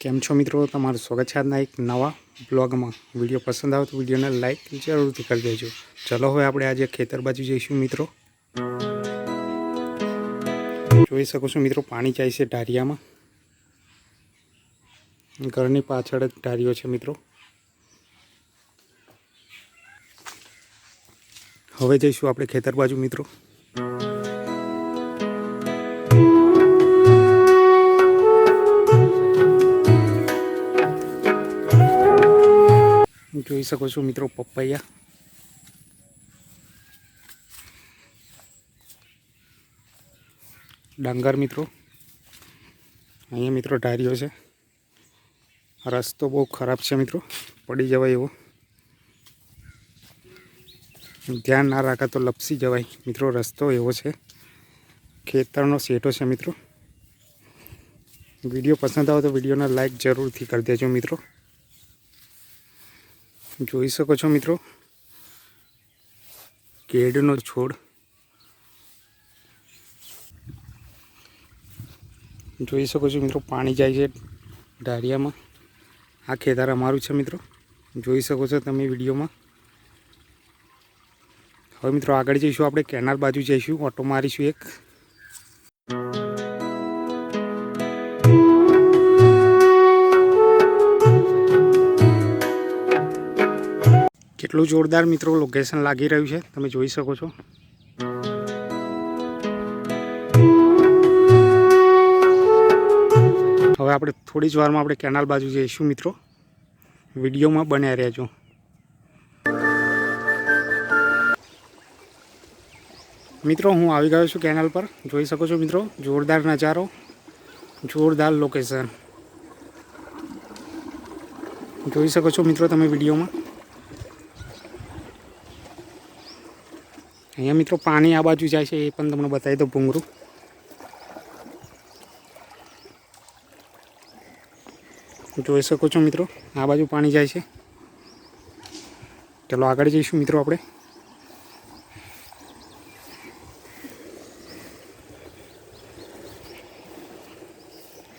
કેમ છો મિત્રો? તમારું સ્વાગત છે આજના એક નવા બ્લોગમાં. વીડિયો પસંદ આવે તો વિડીયોને લાઈક જરૂરથી કરી દેજો. ચલો હવે આપણે આજે ખેતર બાજુ જઈશું મિત્રો. જોઈ શકો છો મિત્રો, પાણી જાય છે ઢારિયામાં. ઘરની પાછળ જ ઢારીઓ છે મિત્રો. હવે જઈશું આપણે ખેતર બાજુ મિત્રો. જોઈ શકો છો મિત્રો પપૈયા ડાંગર મિત્રો અહીંયા મિત્રો ઢાર્યો છે રસ્તો બહુ ખરાબ છે મિત્રો પડી જવાય એવો ધ્યાન ના રાખે તો લપસી જવાય મિત્રો રસ્તો એવો છે ખેતરનો સેટો છે મિત્રો વીડિયો પસંદ આવે તો વિડીયોને લાઈક જરૂરથી કરી દેજો મિત્રો જોઈ શકો છો મિત્રો. કેડનો છોડ. જોઈ શકો છો મિત્રો, પાણી જાય છે ઢારિયામાં આ ખેતર અમારું છે મિત્રો. જોઈ શકો છો તમે વિડીયોમાં. હવે મિત્રો આગળ જઈશું, આપણે કેનાલ બાજુ જઈશું, ઓટો મારીશું એક. કેટલું જોરદાર મિત્રો લોકેશન લાગી રહ્યું છે, તમે જોઈ શકો છો. હવે આપણે થોડી જ વારમાં આપણે કેનાલ બાજુ જઈશું મિત્રો. વિડીયોમાં બન્યા રહેજો. મિત્રો, હું આવી ગયો છું કેનાલ પર. જોઈ શકો છો મિત્રો, જોરદાર નજારો, જોરદાર લોકેશન જોઈ શકો છો મિત્રો તમે વિડીયોમાં. અહીંયા મિત્રો પાણી આ બાજુ જાય છે, એ પણ તમને બતાવી દો ભૂંગરું જોઈ શકો છો મિત્રો, આ બાજુ પાણી જાય છે. ચલો આગળ જઈશું મિત્રો આપણે.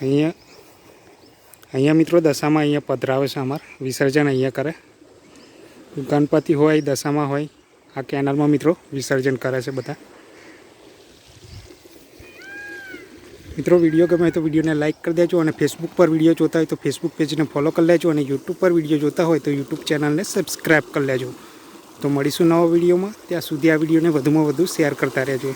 અહીંયા અહીંયા મિત્રો દશામાં અહીંયા પધરાવે છે અમાર, વિસર્જન અહીંયા કરે. ગણપતિ હોય, દશામાં હોય. આ કેનાલમાં મિત્રો વિસર્જન કરે છે બધા. મિત્રો વીડિયો ગમે તો વિડીયોને લાઇક કરી દેજો અને ફેસબુક પર વીડિયો જોતા હોય તો ફેસબુક પેજને ફોલો કરી લેજો અને યુટ્યુબ પર વીડિયો જોતા હોય તો યુટ્યુબ ચેનલને સબસ્ક્રાઈબ કરી લેજો. તો મળીશું નવા વિડીયોમાં. ત્યાં સુધી આ વિડીયોને વધુમાં વધુ શેર કરતા રહેજો.